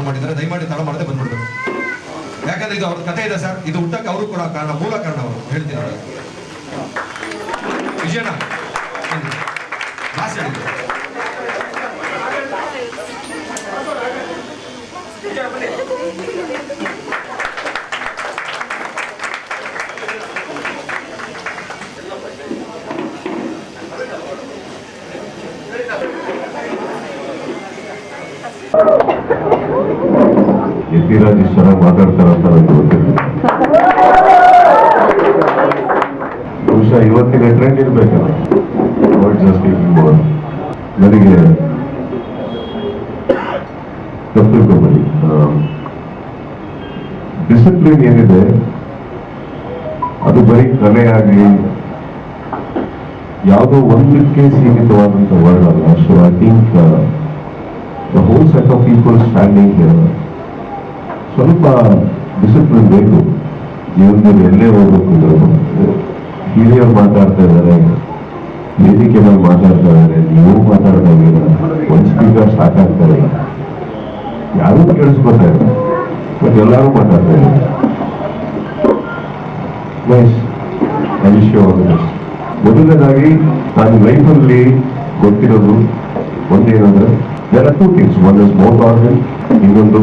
Order ಮಾಡಿದ್ದಾರೆ. ದಯಮಾಡಿ ತಡ ಮಾಡದೆ ಬಂದ್ಬಿಡ್ಬೇಕು. ಯಾಕಂದ್ರೆ ಇದು ಅವ್ರ ಕಥೆ ಇದೆ ಸರ್. ಇದು ಹುಟ್ಟಕ್ಕೆ ಅವರು ಕೂಡ ಕಾರಣ, ಮೂಲ ಕಾರಣ ಅವರು ಹೇಳ್ತೀನಿ ವಿಜಯಣ್ಣ, ಬನ್ನಿ. ಮಾಸ್ ಹೇಳಿದ್ರು ಯತಿರಾಜ್ ಇಷ್ಟು ಚೆನ್ನಾಗಿ ಮಾತಾಡ್ತಾರೆ ಅಂತ ಗೊತ್ತಿಲ್ಲ ಬಹುಶಃ ಇವತ್ತಿನ ಟ್ರೆಂಡ್ ಇರ್ಬೇಕಲ್ಲ? ಮೋರ್ ನನಗೆ ತಪ್ಪು ತಿಳ್ಕೊಬೇಡಿ ಡಿಸಿಪ್ಲಿನ್ ಏನಿದೆ, ಅದು ಬರೀ ಕಲೆಯಾಗಿ ಯಾವುದೋ ಒಂದಕ್ಕೆ ಸೀಮಿತವಾದಂಥ ವರ್ಡ್ ಅಲ್ಲ. So I think the whole set of people standing ಸ್ವಲ್ಪ ಡಿಸಿಪ್ಲಿನ್ ಬೇಕು. ಜೀವನದಲ್ಲಿ ಎಲ್ಲೇ ಹೋಗ್ಬೇಕು ಹಿರಿಯರು ಮಾತಾಡ್ತಾ ಇದ್ದಾರೆ. ವೇದಿಕೆ ಮೇಲೆ ಮಾತಾಡ್ತಾ ಇದ್ದಾರೆ. ನೀವು ಇದ್ದೀರಾ? ಒಂದು ಸ್ಪೀಕರ್ ಸಾಕಾಗ್ತಾರೆ ಯಾರೂ ಕೇಳಿಸ್ಕೊತಾ ಇಲ್ಲ. ಬಟ್ ಎಲ್ಲರೂ ಮಾತಾಡ್ತಾ ಇದ್ದಾರೆ. ಮೊದಲನೇದಾಗಿ, ನಾನು ಲೈಫಲ್ಲಿ ಗೊತ್ತಿರೋದು ಒಂದೇನಂದ್ರೆ there are two things one is mouth ಇನ್ನೊಂದು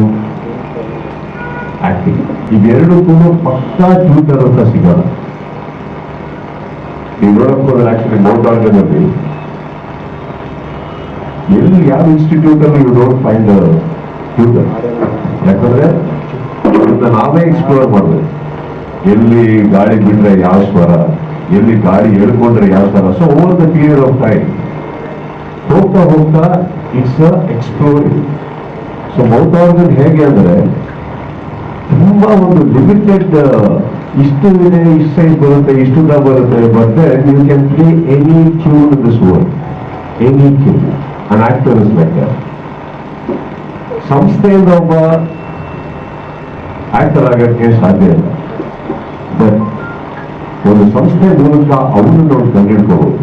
ಆಕ್ಟಿಂಗ್ ಇವೆರಡು ಕೂಡ ಪಕ್ಕಾ ಟ್ಯೂಟರ್ ಅಂತ ಸಿಗಲ್ಲ. ನೀವು ನೋಡಕ್ ಆಕ್ಚುಲಿ ಮೌತ್ ಆರ್ಗನ್ ಅಲ್ಲಿ. ಎಲ್ಲಿ ಯಾವ ಇನ್ಸ್ಟಿಟ್ಯೂಟ್ ಅಲ್ಲಿ ಯು ಡೋಂಟ್ ಫೈಂಡ್ ಟ್ಯೂಟರ್ ಯಾಕಂದ್ರೆ ನಾವೇ ಎಕ್ಸ್ಪ್ಲೋರ್ ಮಾಡಬೇಕು. ಎಲ್ಲಿ ಗಾಳಿ ಬಿಟ್ರೆ ಯಾವ ಸ್ವರ, ಎಲ್ಲಿ ಗಾಳಿ ಎಳ್ಕೊಂಡ್ರೆ ಯಾವ ಸ್ವರ? So over the period of time ಹೋಗ್ತಾ ಹೋಗ್ತಾ it's exploring so mouth organ ಹೇಗೆ ಅಂದರೆ, ತುಂಬಾ ಒಂದು ಲಿಮಿಟೆಡ್ ಇಷ್ಟು ಇದೆ, ಇಷ್ಟು ಸೈಜ್ ಬರುತ್ತೆ, ಇಷ್ಟು ಉದ್ದ ಬರುತ್ತೆ but you can play any tune this word any tune an actor is like ಸಂಸ್ಥೆಯಿಂದ ಒಬ್ಬ ಆಕ್ಟರ್ ಆಗಕ್ಕೆ ಸಾಧ್ಯ ಇಲ್ಲ. ಬಟ್ ಒಂದು ಸಂಸ್ಥೆ ಮೂಲಕ ಅವನು ನಾವು ಕಂಡಿಡ್ಕೋಬಹುದು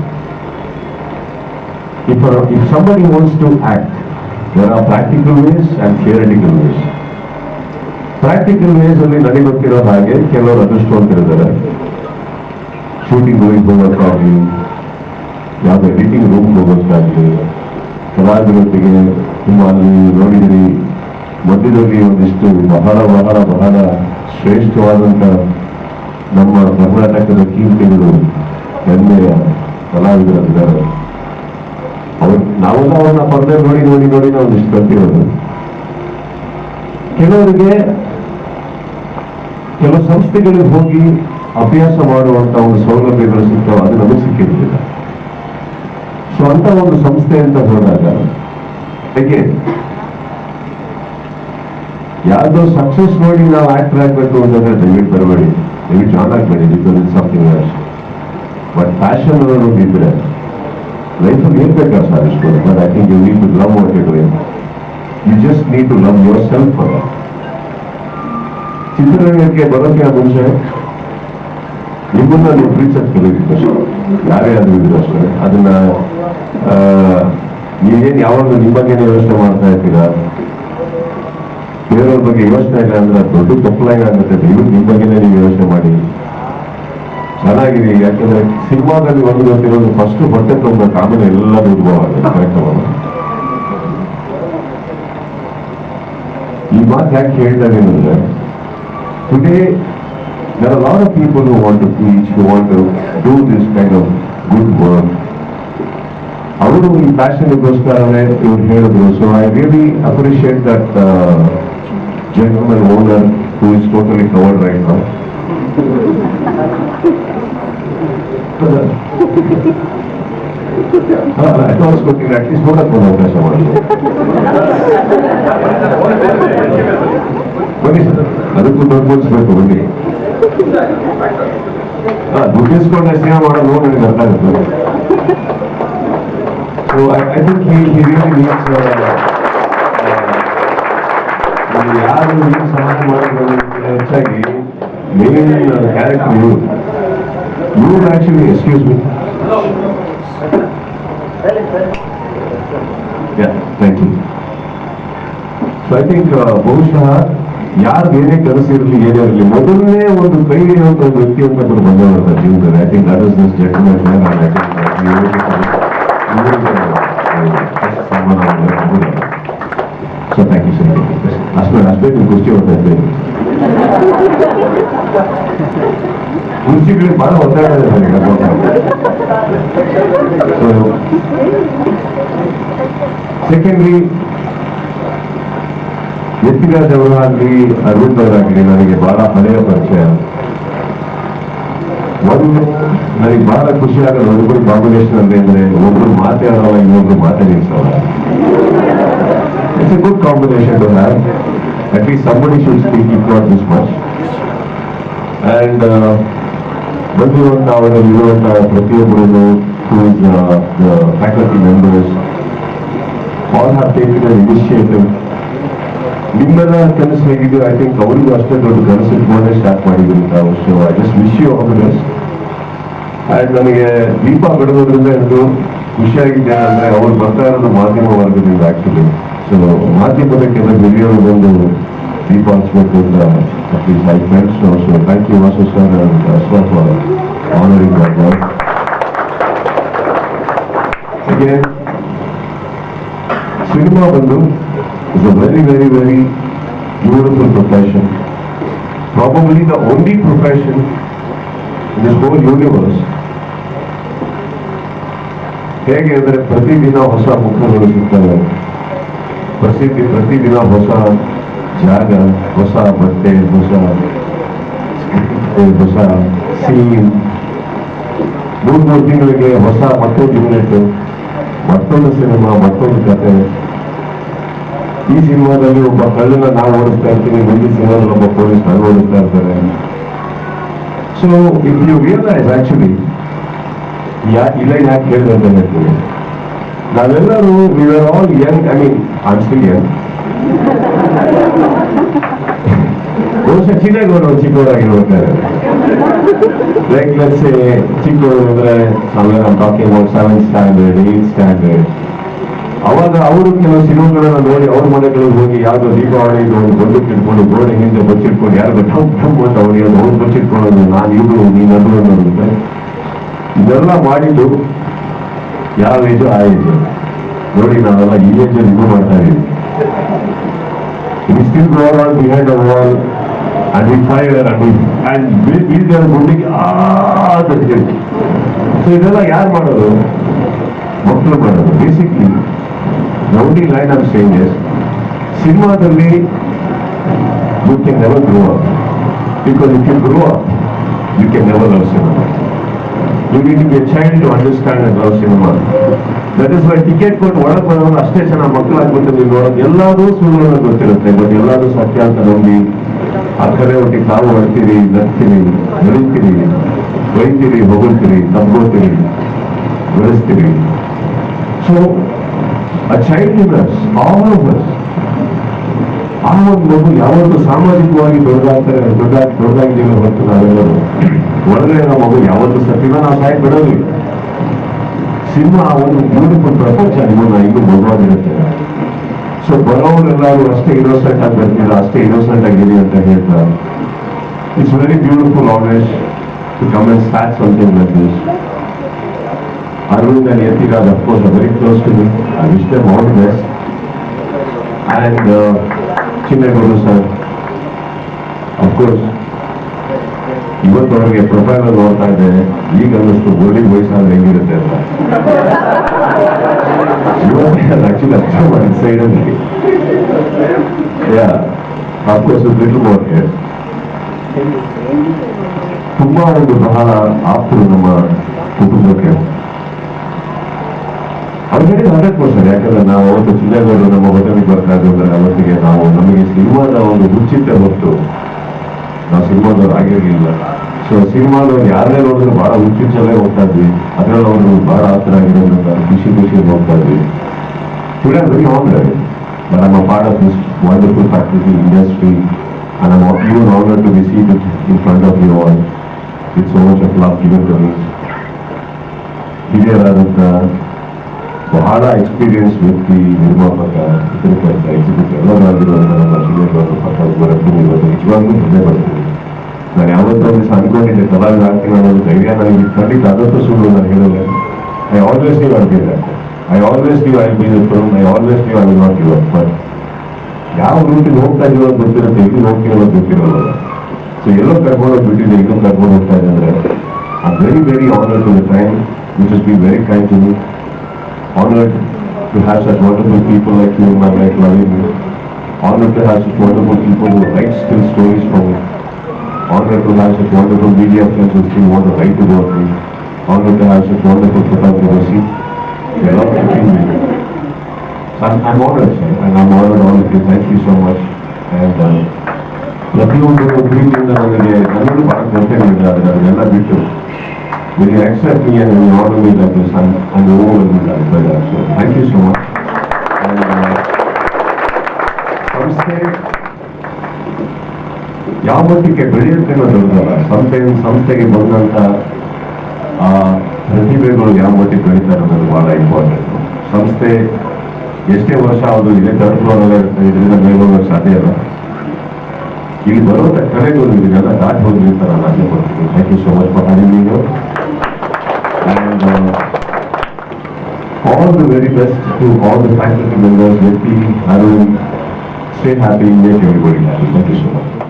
if, uh, if somebody wants to act, there are practical ways and theoretical ways. Practical ways ಅಲ್ಲಿ ನನಗೆ ಗೊತ್ತಿರೋ ಹಾಗೆ ಕೆಲವರು ಅದೃಷ್ಟವಂತರಿದ್ದಾರೆ ಶೂಟಿಂಗ್ ಹೋಗಿ ಹೋಗೋಕ್ಕಾಗಲಿ ಯಾವುದೇ ಎಡಿಟಿಂಗ್ ರೂಮ್ ಹೋಗೋಕ್ಕಾಗಲಿ ಕಲಾವಿದರೊಟ್ಟಿಗೆ ತುಂಬ ಅಲ್ಲಿ ನೋಡಿದಿರಿ ಮಧ್ಯದಲ್ಲಿ ಒಂದಿಷ್ಟು ಬಹಳ ಬಹಳ ಬಹಳ ಶ್ರೇಷ್ಠವಾದಂಥ ನಮ್ಮ ಕರ್ನಾಟಕದ ಕೀರ್ತಿಗಳು ಹೆಮ್ಮೆಯ ಕಲಾವಿದರಿದ್ದಾರೆ ಅವ್ರು ನಾವು ಅವ್ರನ್ನ ಪರದೆ ನೋಡಿ ನೋಡಿ ನೋಡಿ ನಾವು ಇಷ್ಟು ಕಲ್ತಿರೋದು ಕೆಲವರಿಗೆ ಕೆಲವು ಸಂಸ್ಥೆಗಳಿಗೆ ಹೋಗಿ ಅಭ್ಯಾಸ ಮಾಡುವಂತ ಒಂದು ಸೌಲಭ್ಯಗಳು ಸಿಗ್ತಾವೆ, ಅದು ನಮಗೆ ಸಿಕ್ಕಿರಲಿಲ್ಲ ಸೊ ಅಂತ ಒಂದು ಸಂಸ್ಥೆ ಅಂತ ಹೋದಾಗ, ಹೇಗೆ? ಯಾರ್ದೋ ಸಕ್ಸಸ್ ನೋಡಿ ನಾವು ಆಕ್ಟರ್ ಆಗ್ಬೇಕು ಅಂತಂದ್ರೆ ದಯವಿಟ್ಟು ಬರಬೇಡಿ. ದಯವಿಟ್ಟು ಜಾನ್ ಆಗ್ಬೇಡಿ ಸಮಥಿಂಗ್ ಬಟ್ ಫ್ಯಾಷನ್ ಅನ್ನೋದು ಇದ್ರೆ ಲೈಫಲ್ಲಿ ಏನ್ sir ಸಾಧಿಸ್ಬೋದು but I think you need to love what you you just need to love yourself for ಚಿತ್ರರಂಗಕ್ಕೆ ಬರೋಕೆ ಮುಂಚೆ ನಿಮ್ಮನ್ನ ನೀವು ಪ್ರೀಚರ್ ಕಲಿಬೇಕು ಅಷ್ಟೇ ಯಾರೇ ಆದ್ರೂ ಇದ್ರು ಅಷ್ಟೇ. ಅದನ್ನ ಆ, ಯಾವಾಗ ಯಾವಾಗಲೂ ನಿಮ್ಮ ಬಗ್ಗೆ ಯೋಚನೆ ಮಾಡ್ತಾ ಇರ್ತೀರಾ ಬೇರೆಯವ್ರ ಬಗ್ಗೆ ಯೋಚನೆ ಇಲ್ಲ ಅಂದ್ರೆ ಅದು ದೊಡ್ಡ ತಪ್ಪಲಾಗಿ ಆಗುತ್ತೆ ದಯವಿಟ್ಟು ನಿಮ್ಮ ಬಗ್ಗೆನೇ ನೀವು ಯೋಚನೆ ಮಾಡಿ. ಚೆನ್ನಾಗಿದೆ ಯಾಕಂದ್ರೆ ಸಿನಿಮಾದಲ್ಲಿ ಒಂದು ಗೊತ್ತಿರೋದು ಫಸ್ಟ್ ಬಟ್ಟೆ ತಗೊಂಡ್ಬೇಕು ಆಮೇಲೆ ಎಲ್ಲ ಆಗುತ್ತೆ ಕಾರ್ಯಕ್ರಮ ಈ ಮಾತು ಯಾಕೆ ಹೇಳ್ತಾರೆ ಅಂದ್ರೆ today there are a lot of people who want to teach, who want to do this kind good work. ಅವರು ಈ ಪ್ಯಾಷನ್ಗೋಸ್ಕರನೇ ಇವ್ರು ಹೇಳಿದ್ರು. So I really appreciate that general owner who is totally covered right now advance ಕೊಟ್ಟಿದ್ರೆ at least ನೋಡಕ್ ಒಂದು ಅವಕಾಶ ಮಾಡಲು ಬನ್ನಿ ಸರ್ ಅದಕ್ಕೂ ದುಡ್ಡು ಮುಗಿಸ್ಬೇಕು ಬನ್ನಿ ಹಾ ದುಡ್ಡು ಇಸ್ಕೊಂಡೆ ಸಿನಿಮಾ ಮಾಡೋದು ನೋಡಿ ನನಗೆ ಅರ್ಥ ಆಗುತ್ತೆ so I I think he he really needs ಯಾರು ನೀವು ಸಹಾಯ ಮಾಡೋದಕ್ಕಿಂತ ಹೆಚ್ಚಾಗಿ ಮೇನ್ ಕ್ಯಾರೆಕ್ಟರ್ ಇವರು ಇವರು actually excuse me thank you so I think ಬಹುಶಃ ಯಾರು ಏನೇ ಕೆಲಸ ಇರಲಿ ಏನೇ ಇರಲಿ, ಮೊದಲನೇ ಒಂದು ಕೈ ಹಿಡಿಯುವಂತ ಒಂದು ವ್ಯಕ್ತಿ ಅಂತ ಒಬ್ಬರು ಬಂದವರು ಜೀವನದಲ್ಲಿ. I think that is this gentleman so thank you sir ಅಷ್ಟೇ ಅಷ್ಟೇ ನೀವು ಕುರ್ಚಿ ಹೊಡ್ತಾ ಇದ್ದೀರಿ ಕುರ್ಚಿಗಳಿಗೆ ಬಹಳ ಒತ್ತಡ ಇದೆ ಸೊ ಸೆಕೆಂಡ್ಲಿ ಎತ್ತಿರಾಜ್ ಅವರಾಗಲಿ ಅರವಿಂದ್ ಅವರಾಗಲಿ ನನಗೆ ಬಹಳ ಹಳೆಯ ಪರಿಚಯ ಒಂದು ನನಗೆ ಬಹಳ ಖುಷಿ ಆಗೋದು ಒಬ್ಬರು ಕಾಂಬಿನೇಷನ್ ಅಂದ್ರೆ ಅಂದ್ರೆ ಒಬ್ರು ಮಾತಾಡೋಲ್ಲ ಇನ್ನೊಬ್ರು ಮಾತಾಡಿಸೋಲ್ಲ it's a good combination to have at least somebody should speak it not this much and ಬಂದಿರುವಂತ ಅವರಲ್ಲಿ ಇರುವಂತ ಪ್ರತಿಯೊಬ್ಬರು faculty members all have taken initiative ನಿಮ್ಮೆಲ್ಲ ಕೆಲಸ ಹೇಗಿದ್ದು ಐ ಥಿಂಕ್ ಅವರಿಗೂ ಅಷ್ಟೇ ದೊಡ್ಡ ಕನಸು ಇಟ್ಕೊಂಡೇ ಸ್ಟಾರ್ಟ್ ಮಾಡಿದ್ರು ತಾವು so I just wish you all the best and ನನಗೆ ದೀಪ ಬಿಡೋದ್ರಿಂದ ಇದು ಖುಷಿಯಾಗಿದೆ ಅಂದ್ರೆ ಅವ್ರು ಬರ್ತಾ ಇರೋದು ಮಾಧ್ಯಮ ವರ್ಗದಿಂದ ಆಕ್ಚುಲಿ ಸೊ ಮಾಧ್ಯಮದಕ್ಕೆಲ್ಲ ಹಿರಿಯರು ಬಂದು ದೀಪ ಹಚ್ಬೇಕು ಅಂತ at least I friends so thank you Vasu sir and Ashwath honoring Again, cinema ಬಂದು is a very very very beautiful profession probably the only profession in this whole universe ಹೇಗೆ ಅಂದರೆ ಪ್ರತಿದಿನ ಹೊಸ ಮುಖಗಳು ಸಿಗ್ತವೆ ಪ್ರಸಿದ್ಧಿ ಪ್ರತಿದಿನ ಹೊಸ ಜಾಗ ಹೊಸ ಬಟ್ಟೆ ಹೊಸ script, ಹೊಸ ಸೀನ್. ಮೂರು ಮೂರು ತಿಂಗಳಿಗೆ ಹೊಸ ಮತ್ತೊಂದು ಯೂನಿಟ್ ಮತ್ತೊಂದು ಸಿನಿಮಾ ಮತ್ತೊಂದು ಕತೆ. ಈ ಸಿನಿಮಾದಲ್ಲಿ ಒಬ್ಬ ಕಳ್ಳನ ನಾವು ಓಡಿಸ್ತಾ ಇರ್ತೀವಿ ಮುಂದಿನ ಸಿನಿಮಾದಲ್ಲಿ ಒಬ್ಬ ಪೊಲೀಸ್ ನಾನು ಓಡಿಸ್ತಾ ಇರ್ತಾರೆ. So if you realise actually ಯಾ ಇಲ್ಲ ಯಾಕೆ ಹೇಳಿದೆ ಅಂತ ಹೇಳ್ತೀನಿ ನಾವೆಲ್ಲರೂ we are all young I mean I'm still young ಬಹುಶಃ ಚಿನ್ನಗೌಡ ಚಿಕ್ಕವರಾಗಿರ್ಬೇಕಾದ್ರೆ ಲೈಕ್ ಲೆಟ್ಸ್ ಚಿಕ್ಕವರು ಅಂದ್ರೆ ನಾವೆಲ್ಲ talking about seven standard eight standard ಅವಾಗ ಅವರು ಕೆಲವು ಸಿನಿಮಾಗಳನ್ನ ನೋಡಿ, ಅವ್ರ ಮನೆಗಳಿಗೆ ಹೋಗಿ ಯಾವ್ದೋ ದೀಪಾವಳಿ ಒಂದು ದೊಡ್ಡ ಇಟ್ಕೊಂಡು, ಗೋಡೆ ಹಿಂದೆ ಬಚ್ಚಿಟ್ಕೊಂಡು, ಯಾರು ಠಮ್ ಠಮ್ ಅಂತ ಅವ್ರಿಗೆ ಅವ್ರು ಬಚ್ಚಿಟ್ಕೊಳ್ಳೋದು, ನಾನು ಇವರು, ನೀನು ಅನ್ನೋದು ಇದೆಲ್ಲ ಮಾಡಿದ್ದು ಯಾವ ಇದು ಆ ಏಜ್ ನೋಡಿ, ನಾವೆಲ್ಲ ಈ ಏಜ್ ಇನ್ನೂ ಮಾಡ್ತಾ ಇದ್ದೀವಿ still go on behind a wall and we fire and we and ಬೀಳ್ದಿರೋ ಗುಂಡಿಗೆ ಆ ಅಂತ ಸೊ ಇದೆಲ್ಲ ಯಾರು ಮಾಡೋದು? ಮಕ್ಕಳು ಮಾಡೋದು. Basically only line of changes ಸಿನಿಮಾದಲ್ಲಿ you can never grow up because you can grow up you can never love cinema you need to be child to understand and love cinema that is why ticket ಕೊಟ್ಟು ಒಳಗೆ ಬರೋರು ಅಷ್ಟೇ ಚೆನ್ನಾಗಿ ಮಕ್ಕಳಾಗ್ಬಿಟ್ಟು ನೀವು ನೋಡೋದು ಎಲ್ಲಾರು ಸುಳ್ಳು ಗೊತ್ತಿರುತ್ತೆ ಬಟ್ ಎಲ್ಲಾರು ಸತ್ಯ ಅಂತ ನಂಬಿ ಆ ಕರೆ ಒಟ್ಟಿಗೆ ತಾವು ಹೊಡ್ತೀರಿ ನಗ್ತೀರಿ ನಡೀತೀರಿ ಬೈತೀರಿ, ಹೊಗಳ್ತೀರಿ, ನಂಬೋತೀರಿ, ಬೆಳೆಸ್ತೀರಿ. So a child in us all of us ಆ ಒಂದು ಮಗು ಯಾವತ್ತೂ ಸಾಮಾಜಿಕವಾಗಿ ದೊಡ್ಡದಾಗ್ತಾರೆ ದೊಡ್ಡದಾಗಿ ದೊಡ್ಡದಾಗಿದ್ದೀವಿ ಹೊರತು ನಾವೆಲ್ಲರೂ. ಒಳಗಡೆ ನಮ್ಮ ಮಗು ಯಾವತ್ತೂ ಸತ್ತಿಲ್ಲ ನಾವು ಸಾಯಿ ಬಿಡೋದಿಲ್ಲ. ಸಿನಿಮಾ ಒಂದು ಬ್ಯೂಟಿಫುಲ್ ಪ್ರಪಂಚ ನಿಮ್ಮ ಇದು ಮಗುವಾಗಿರುತ್ತೆ. ಸೊ ಬರೋರೆಲ್ಲರೂ ಅಷ್ಟೇ ಇನ್ನೋಸೆಂಟ್ ಆಗಿ ಬರ್ತೀರ ಅಷ್ಟೇ ಇನ್ನೋಸೆಂಟ್ ಆಗಿರಿ ಅಂತ ಹೇಳ್ತಾರೆ it's very beautiful always to come and start something like this Arvind and Yatiraj, of course, are very close to me. I wish them all Chinnaguru sir. Course, ಇವತ್ತು ಅವರಿಗೆ profile ನೋಡ್ತಾ ಇದೆ ಈಗ ಅನ್ನಿಸ್ತು ಗೋಲ್ಡಿಂಗ್ ವಯಸ್ಸಾದ್ರೆ ಹೆಂಗಿರುತ್ತೆ ಅಂತ. ಆಕ್ಚುಲಿ ಮಾಡಿ ಸೈಡಲ್ಲಿ. ಯಾ ಅಫ್ಕೋರ್ಸ್ ಲಿಟಲ್ ಮೋರ್ ತುಂಬಾ ಒಂದು ಬಹಳ ಆಪ್ತರು ನಮ್ಮ ಕುಟುಂಬಕ್ಕೆ ಅವ್ರಿಗೆ ಹಂಡ್ರೆಡ್ ಪರ್ಸೆಂಟ್ ಯಾಕಂದ್ರೆ ನಾವು ಅವತ್ತು ಜಿಲ್ಲೆಗಳು ನಮ್ಮ ಹೊಟ್ಟೆಗೆ ಅಂದ್ರೆ ಅವತ್ತಿಗೆ ನಾವು ನಮಗೆ ಸಿನಿಮಾದ ಒಂದು ಹುಚ್ಚಿತ್ತೆ ಹೊತ್ತು ನಾವು ಸಿನಿಮಾದವ್ರು ಆಗಿರಲಿಲ್ಲ. ಸೊ ಸಿನಿಮಾದವ್ರು ಯಾರೇ ನೋಡಿದ್ರು ಬಹಳ ಹುಚ್ಚಿಚ್ಚಲ್ಲೇ ಹೋಗ್ತಾ ಇದ್ವಿ. ಅದರಲ್ಲಿ ಅವರು ಬಹಳ ಹತ್ರ ಆಗಿರೋದ್ರಿಂದ ಖುಷಿ ಖುಷಿಯಲ್ಲಿ ಹೋಗ್ತಾ ಇದ್ವಿ. ನಮ್ಮ I'm of this wonderful I'm industry and I'm even honored to be seated in front of you all with so much of ಬಹಳ ಎಕ್ಸ್ಪೀರಿಯನ್ಸ್ ವ್ಯಕ್ತಿ ನಿರ್ಮಾಪಕ, ಚಿತ್ರಕರ್ತ ಎಕ್ಸಿಕ್ಯೂಟಿವ್ ಎಲ್ಲರಾಗಿರುವಂಥ ನಮ್ಮ ಶ್ರೀನಿವಾಸ ಪಕ್ಕ ಬರೋದು ಇವತ್ತು ನಿಜವಾಗ್ಲೂ ಹೆಮ್ಮೆ ಬರ್ತೀನಿ. ನಾನು ಯಾವತ್ತೂ ಒಂದು ಅನ್ಕೊಂಡಿದ್ದೆ ಕಲಾವಿದ ಆಗ್ತೀನಿ ಅನ್ನೋದು ಧೈರ್ಯ ನನಗೆ ಖಂಡಿತ ಅದಕ್ಕೂ ಸುಳ್ಳು ನಾನು ಹೇಳಲ್ಲ. ಐ ಆಲ್ವೇಸ್ ನೀವು ಅನ್ಕಿದ್ದೆ ಐ ಆಲ್ವೇಸ್ ನೀವು I be film I always ನೀವು I not give up but ಯಾವ ರೂಟಿಗೆ ಹೋಗ್ತಾ ಇರೋದು ಗೊತ್ತಿರುತ್ತೆ ಇಲ್ಲಿ ಹೋಗ್ತಿರೋದು ಗೊತ್ತಿರೋಲ್ಲ. ಸೊ ಎಲ್ಲೋ ಕರ್ಕೊಂಡು ಹೋಗ್ಬಿಟ್ಟಿದೆ ಇನ್ನೂ ಕರ್ಕೊಂಡು ಹೋಗ್ತಾ ಇದೆ ಅಂದ್ರೆ I very very honour to the time which is be very kind to me honored to have such wonderful people like you in my life loving me. Honored to have such wonderful people who write still stories for me. Honored to have such wonderful media friends who still want to write about me. Honored to have such wonderful photographers. See, they love shooting me. I'm, I'm honored, sir, and I'm honored all of you. Thank you so much. And uh, ಪ್ರತಿಯೊಂದು ಪ್ರೀತಿಯಿಂದ ನನಗೆ ನನಗೂ ಬಹಳ ಗೊತ್ತಿರಲಿಲ್ಲ ಆದರೆ ಅದನ್ನೆಲ್ಲ ಬಿಟ್ಟು Will you accept me and will you honor me like this? I'm, I'm overwhelmed that. So thank you so much. And, uh, ಸಂಸ್ಥೆ ಯಾವ ಮಟ್ಟಿಗೆ ಬೆಳೆಯುತ್ತೆ ಅನ್ನೋದಲ್ಲ ಸಂಸ್ಥೆ ಸಂಸ್ಥೆಗೆ ಬಂದಂತ ಆ ಪ್ರತಿಭೆಗಳು ಯಾವ ಮಟ್ಟಿಗೆ ಬೆಳೀತಾರೆ ಅನ್ನೋದು ಬಹಳ ಇಂಪಾರ್ಟೆಂಟ್ ಸಂಸ್ಥೆ ಎಷ್ಟೇ ವರ್ಷ ಆದರೂ ಇದೇ ಥರ್ಡ್ ಫ್ಲೋರ್ ಇದರಿಂದ ಮೇಲೆ ಹೋಗೋಕೆ ಸಾಧ್ಯ ಇಲ್ಲ ಇಲ್ಲಿ ಬರುವಂತ ಕಲೆಗಳು ಇದನ್ನೆಲ್ಲ ದಾಟಿ ಹೋಗಿರ್ತಾರೆ ನಾನು thank you so much for Uh, all the very best to all the faculty members, Letty, Arun, stay happy, make everybody happy. Thank you so much.